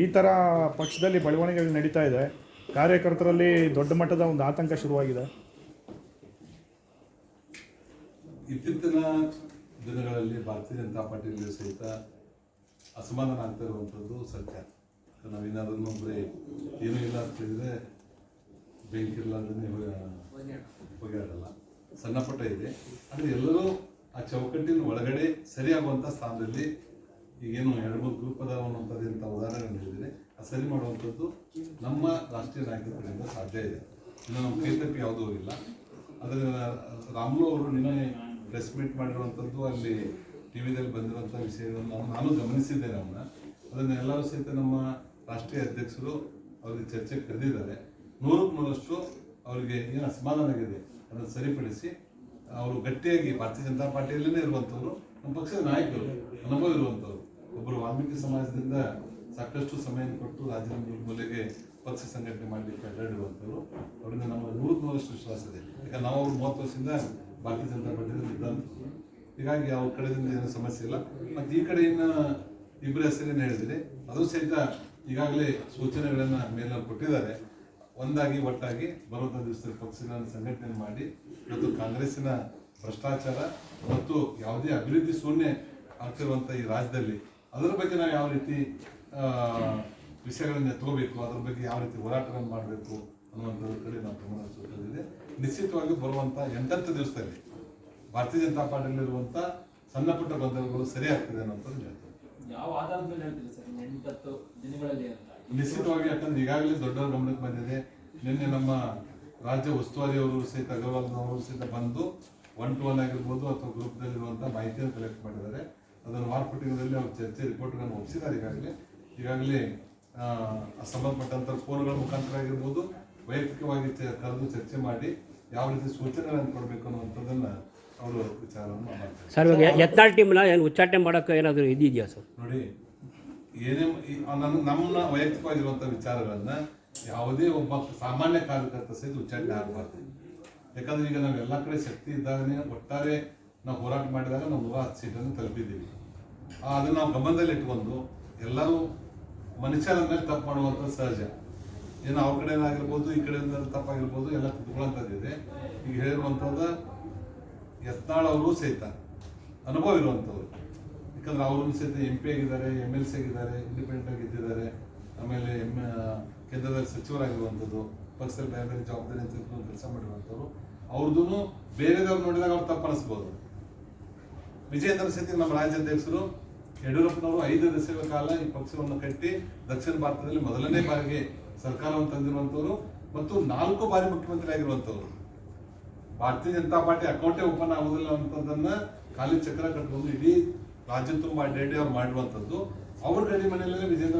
ಈ ಥರ ಪಕ್ಷದಲ್ಲಿ ಬೆಳವಣಿಗೆಗಳು ನಡೀತಾ ಇದೆ. ಕಾರ್ಯಕರ್ತರಲ್ಲಿ ದೊಡ್ಡ ಮಟ್ಟದ ಒಂದು ಆತಂಕ ಶುರುವಾಗಿದೆ. ಇತ್ತೀಚಿನ ದಿನಗಳಲ್ಲಿ ಭಾರತೀಯ ಜನತಾ ಪಾರ್ಟಿಯಲ್ಲಿ ಸಹಿತ ಅಸಮಾಧಾನ ಆಗ್ತಾ ಇರುವಂಥದ್ದು ಸತ್ಯ ನಾವೇನಾದ್ರೂ ಬರೀ ಏನೂ ಇಲ್ಲ ಅಂತ ಹೇಳಿದರೆ ಬೆಂಕಿ ಇಲ್ಲ ಅಂದ್ರೆ ಹೊಗೆಯಾಡಲ್ಲ ಸಣ್ಣ ಪುಟ್ಟ ಇದೆ. ಆದರೆ ಎಲ್ಲರೂ ಆ ಚೌಕಟ್ಟಿನ ಒಳಗಡೆ ಸರಿಯಾಗುವಂಥ ಸ್ಥಾನದಲ್ಲಿ ಈಗೇನು ಎರಡು ಮೂರು ಗ್ರೂಪ್ ಅದಾವ ಅನ್ನುವಂಥದ್ದು ಇಂಥ ಉದಾಹರಣೆ ನೀಡಿದರೆ ಆ ಸರಿ ಮಾಡುವಂಥದ್ದು ನಮ್ಮ ರಾಷ್ಟ್ರೀಯ ನಾಯಕತ್ವದಿಂದ ಸಾಧ್ಯ ಇದೆ. ಇನ್ನು ನಮ್ಮ ಕೈ ತಪ್ಪಿ ಯಾವುದೂ ಇಲ್ಲ. ಆದರೆ ರಾಮ್ಲು ಅವರು ನಿನ್ನೆ ಪ್ರೆಸ್ ಮೀಟ್ ಮಾಡಿರುವಂಥದ್ದು ಅಲ್ಲಿ ಟಿ ವಿದಲ್ಲಿ ಬಂದಿರುವಂಥ ವಿಷಯವನ್ನು ನಾನು ಗಮನಿಸಿದ್ದೇನೆ ಅವನ್ನ. ಅದನ್ನೆಲ್ಲರೂ ಸಹಿತ ನಮ್ಮ ರಾಷ್ಟ್ರೀಯ ಅಧ್ಯಕ್ಷರು ಅವರಿಗೆ ಚರ್ಚೆಗೆ ಕರೆದಿದ್ದಾರೆ. ನೂರಕ್ಕೆ ನೂರಷ್ಟು ಅವರಿಗೆ ಏನು ಅಸಮಾಧಾನ ಆಗಿದೆ ಅದನ್ನು ಸರಿಪಡಿಸಿ ಅವರು ಗಟ್ಟಿಯಾಗಿ ಭಾರತೀಯ ಜನತಾ ಪಾರ್ಟಿಯಲ್ಲೇ ಇರುವಂಥವ್ರು, ನಮ್ಮ ಪಕ್ಷದ ನಾಯಕರು ಅನುಭವ ಇರುವಂಥವ್ರು. ಒಬ್ಬರು ವಾಲ್ಮೀಕಿ ಸಮಾಜದಿಂದ ಸಾಕಷ್ಟು ಸಮಯ ಕೊಟ್ಟು ರಾಜ್ಯದ ಮೂಲೆಗೆ ಪಕ್ಷ ಸಂಘಟನೆ ಮಾಡಲಿಕ್ಕೆ ಅಡ್ಡಾಡಿರುವಂಥವ್ರು. ಅವರಿಂದ ನಮ್ಮ ನೂರು ನೂರಷ್ಟು ವಿಶ್ವಾಸ ಇದೆ. ಯಾಕಂದ್ರೆ ನಾವು ಅವ್ರು ಮೂವತ್ತು ವರ್ಷದಿಂದ ಭಾರತೀಯ ಜನತಾ ಪಾರ್ಟಿಯಲ್ಲಿ ಇದ್ದಂಥವ್ರು ಹೀಗಾಗಿ ಅವ್ರ ಕಡೆಯಿಂದ ಏನೂ ಸಮಸ್ಯೆ ಇಲ್ಲ. ಮತ್ತು ಈ ಕಡೆಯಿಂದ ಇಬ್ಬರ ಹೆಸರೇನು ಹೇಳಿದ್ರೆ, ಅದು ಸಹಿತ ಈಗಾಗಲೇ ಸೂಚನೆಗಳನ್ನು ಮೇಲೆ ಕೊಟ್ಟಿದ್ದಾರೆ. ಒಂದಾಗಿ ಒಟ್ಟಾಗಿ ಬರುವಂಥ ದಿವಸದಲ್ಲಿ ಪಕ್ಷಗಳನ್ನು ಸಂಘಟನೆ ಮಾಡಿ, ಮತ್ತು ಕಾಂಗ್ರೆಸ್ಸಿನ ಭ್ರಷ್ಟಾಚಾರ ಮತ್ತು ಯಾವುದೇ ಅಭಿವೃದ್ಧಿ ಶೂನ್ಯ ಆಗ್ತಿರುವಂಥ ಈ ರಾಜ್ಯದಲ್ಲಿ ಅದರ ಬಗ್ಗೆ ನಾವು ಯಾವ ರೀತಿ ವಿಷಯಗಳನ್ನ ಎತ್ಕೋಬೇಕು ಅದ್ರ ಬಗ್ಗೆ ಯಾವ ರೀತಿ ಹೋರಾಟಗಳನ್ನು ಮಾಡಬೇಕು ಅನ್ನುವಂಥದ್ರ ಕಡೆ ನಾವು ಗಮನ ನಿಶ್ಚಿತವಾಗಿ ಬರುವಂಥ ಎಂಟತ್ತು ದಿವಸದಲ್ಲಿ ಭಾರತೀಯ ಜನತಾ ಪಾರ್ಟಿಯಲ್ಲಿರುವಂಥ ಸಣ್ಣ ಪುಟ್ಟ ಗೊಂದಲಗಳು ಸರಿ ಆಗ್ತದೆ ಅನ್ನೋಂಥದ್ದು ಹೇಳ್ತಾರೆ ಯಾವ ಆಧಾರದ ಮೇಲೆ ಹೇಳ್ತೀರಿ ಸರ್ ಎಂಟತ್ತು ದಿನಗಳಲ್ಲಿ ನಿಶ್ಚಿತವಾಗಿ ಯಾಕಂದ್ರೆ ಈಗಾಗಲೇ ದೊಡ್ಡವರ ಗಮನಕ್ಕೆ ಬಂದಿದೆ. ನಿನ್ನೆ ನಮ್ಮ ರಾಜ್ಯ ಉಸ್ತುವಾರಿ ಅವರು ಸಹಿತ ಅಗರ್ವಾಲ್ ಅವರು ಸಹಿತ ಬಂದು ಒನ್ ಟು ಒನ್ ಆಗಿರ್ಬೋದು ಅಥವಾ ಗ್ರೂಪ್ನಲ್ಲಿರುವಂಥ ಮಾಹಿತಿಯನ್ನು ಕಲೆಕ್ಟ್ ಮಾಡಿದ್ದಾರೆ. ಅದನ್ನು ವಾರಪಟ್ಟಿಗಳಲ್ಲಿ ಅವ್ರ ಚರ್ಚೆ ರಿಪೋರ್ಟ್ಗಳನ್ನು ಒಪ್ಪಿಸಿದ್ದಾರೆ. ಈಗಾಗಲೇ ಈಗಾಗಲೇ ಸಂಬಂಧಪಟ್ಟಂಥ ಫೋನ್ಗಳ ಮುಖಾಂತರ ಆಗಿರ್ಬೋದು ವೈಯಕ್ತಿಕವಾಗಿ ಕರೆದು ಚರ್ಚೆ ಮಾಡಿ ಯಾವ ರೀತಿ ಸೂಚನೆಗಳನ್ನು ಕೊಡಬೇಕು ಅನ್ನುವಂಥದ್ದನ್ನು ಅವರು ವಿಚಾರವನ್ನು ಮಾಡ್ತಾರೆ. ಸರ್ ಇವಾಗ ಯತ್ನಾಳ್ ಟೀಮ್ನ ಏನು ಉಚ್ಚಾಟನೆ ಮಾಡೋಕ್ಕೆ ಏನಾದರೂ ಇದೆಯಾ ಸರ್? ನೋಡಿ ಏನೇ ನನ್ನ ನಮ್ಮ ವೈಯಕ್ತಿಕವಾಗಿರುವಂಥ ವಿಚಾರಗಳನ್ನು ಯಾವುದೇ ಒಬ್ಬ ಸಾಮಾನ್ಯ ಕಾರ್ಯಕರ್ತ ಸಹಿತ ಉಚ್ಚಾಟನೆ ಆಗಬಾರ್ದು. ಯಾಕಂದ್ರೆ ಈಗ ನಾವು ಎಲ್ಲ ಕಡೆ ಶಕ್ತಿ ಇದ್ದಾಗನೇ ಒಟ್ಟಾರೆ ನಾವು ಹೋರಾಟ ಮಾಡಿದಾಗ ನಾವು ನೂರ ಹತ್ತು ಸೀಟನ್ನು ತಲುಪಿದ್ದೀವಿ. ಅದನ್ನು ನಾವು ಗಮನದಲ್ಲಿ ಇಟ್ಕೊಂಡು ಎಲ್ಲರೂ ಮನುಷ್ಯರ ಮೇಲೆ ತಪ್ಪು ಮಾಡುವಂಥ ಸಹಜ. ಏನು ಅವ್ರ ಕಡೆಯಿಂದ ಆಗಿರ್ಬೋದು ಈ ಕಡೆಯಿಂದ ತಪ್ಪಾಗಿರ್ಬೋದು, ಎಲ್ಲ ತಿದ್ಕೊಳ್ಳೋಂಥದ್ದಿದೆ ಈಗ ಹೇಳಿರುವಂಥದ್ದು ಯತ್ನಾಳ್ ಅವರು ಸಹಿತ, ಅನುಭವ ಇರುವಂಥವ್ರು. ಯಾಕಂದ್ರೆ ಅವರು ಸಹಿತ ಎಂ ಪಿ ಆಗಿದ್ದಾರೆ ಎಂ ಎಲ್ ಸಿ ಆಗಿದ್ದಾರೆ ಇಂಡಿಪೆಂಡೆಂಟ್ ಆಗಿ ಇದ್ದಿದ್ದಾರೆ. ಆಮೇಲೆ ಎಂ ಕೇಂದ್ರದಲ್ಲಿ ಸಚಿವರಾಗಿರುವಂಥದ್ದು, ಪಕ್ಷದಲ್ಲಿ ಬೇರೆ ಬೇರೆ ಜವಾಬ್ದಾರಿ ಕೆಲಸ ಮಾಡಿರುವಂಥವ್ರು. ಅವ್ರದ್ದು ಬೇರೆದವ್ರು ನೋಡಿದಾಗ ಅವ್ರು ತಪ್ಪು ಅನಿಸ್ಬೋದು. ವಿಜಯೇಂದ್ರ ಸಿದ್ದಿ ನಮ್ಮ ರಾಜ್ಯಾಧ್ಯಕ್ಷರು ಯಡಿಯೂರಪ್ಪನವರು ಐದು ದಶಕಗಳ ಕಾಲ ಈ ಪಕ್ಷವನ್ನು ಕಟ್ಟಿ ದಕ್ಷಿಣ ಭಾರತದಲ್ಲಿ ಮೊದಲನೇ ಬಾರಿಗೆ ಸರ್ಕಾರವನ್ನು ತಂದಿರುವಂತವರು ಮತ್ತು ನಾಲ್ಕು ಬಾರಿ ಮುಖ್ಯಮಂತ್ರಿ ಆಗಿರುವಂಥವ್ರು. ಭಾರತೀಯ ಜನತಾ ಪಾರ್ಟಿ ಅಕೌಂಟೇ ಓಪನ್ ಆಗುವುದಿಲ್ಲ ಅಂತದನ್ನ ಖಾಲಿ ಚಕ್ರ ಕಟ್ಕೊಂಡು ಇಡೀ ರಾಜ್ಯ ತುಂಬ ಡೇಟೆ ಅವ್ರು ಮಾಡಿರುವಂಥದ್ದು. ಅವ್ರ ಗಡಿ ಮನೆಯಲ್ಲೇ ವಿಜೇಂದ್ರ